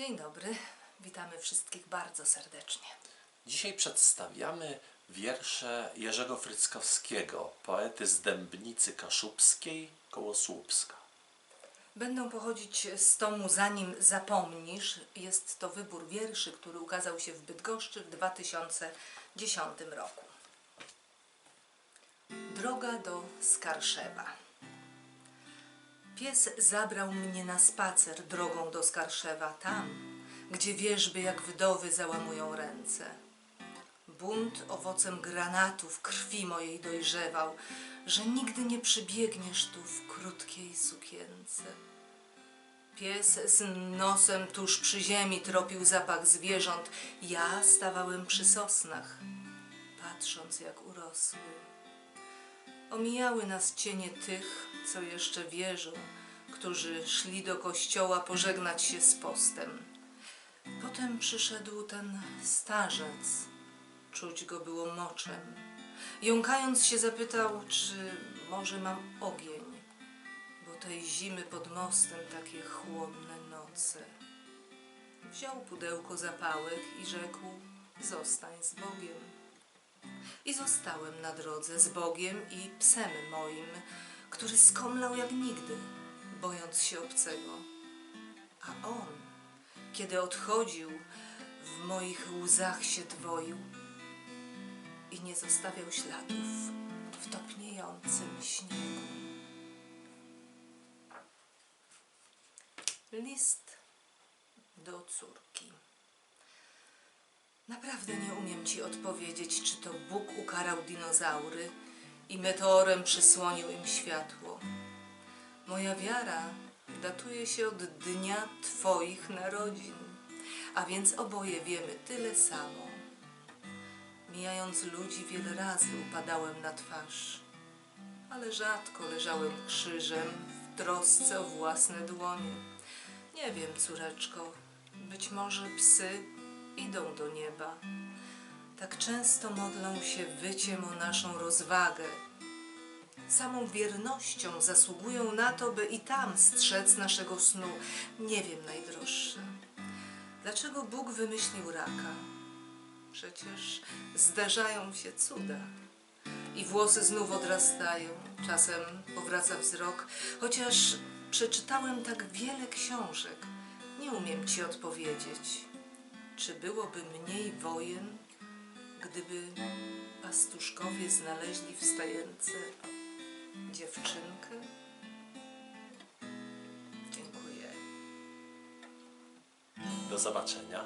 Dzień dobry, witamy wszystkich bardzo serdecznie. Dzisiaj przedstawiamy wiersze Jerzego Fryckowskiego, poety z Dębnicy Kaszubskiej koło Słupska. Będą pochodzić z tomu Zanim zapomnisz. Jest to wybór wierszy, który ukazał się w Bydgoszczy w 2010 roku. Droga do Skarszewa. Pies zabrał mnie na spacer drogą do Skarszewa, tam, gdzie wierzby jak wdowy załamują ręce. Bunt owocem granatu w krwi mojej dojrzewał, że nigdy nie przybiegniesz tu w krótkiej sukience. Pies z nosem tuż przy ziemi tropił zapach zwierząt. Ja stawałem przy sosnach, patrząc jak urosły. Omijały nas cienie tych, co jeszcze wierzą, którzy szli do kościoła pożegnać się z postem. Potem przyszedł ten starzec. Czuć go było moczem. Jąkając się zapytał, czy może mam ogień, bo tej zimy pod mostem takie chłodne noce. Wziął pudełko zapałek i rzekł, zostań z Bogiem. I zostałem na drodze z Bogiem i psem moim, który skomlał jak nigdy, bojąc się obcego. A on, kiedy odchodził, w moich łzach się dwoił i nie zostawiał śladów w topniejącym śniegu. List do córki. Naprawdę nie umiem ci odpowiedzieć, czy to Bóg ukarał dinozaury i meteorem przysłonił im światło. Moja wiara datuje się od dnia Twoich narodzin, a więc oboje wiemy tyle samo. Mijając ludzi wiele razy upadałem na twarz, ale rzadko leżałem krzyżem w trosce o własne dłonie. Nie wiem, córeczko, być może psy idą do nieba. Tak często modlą się wyciem o naszą rozwagę. Samą wiernością zasługują na to, by i tam strzec naszego snu. Nie wiem, najdroższe. Dlaczego Bóg wymyślił raka? Przecież zdarzają się cuda. I włosy znów odrastają, czasem powraca wzrok, chociaż przeczytałem tak wiele książek. Nie umiem ci odpowiedzieć, czy byłoby mniej wojen, gdyby pastuszkowie znaleźli w stajence dziewczynkę? Dziękuję. Do zobaczenia.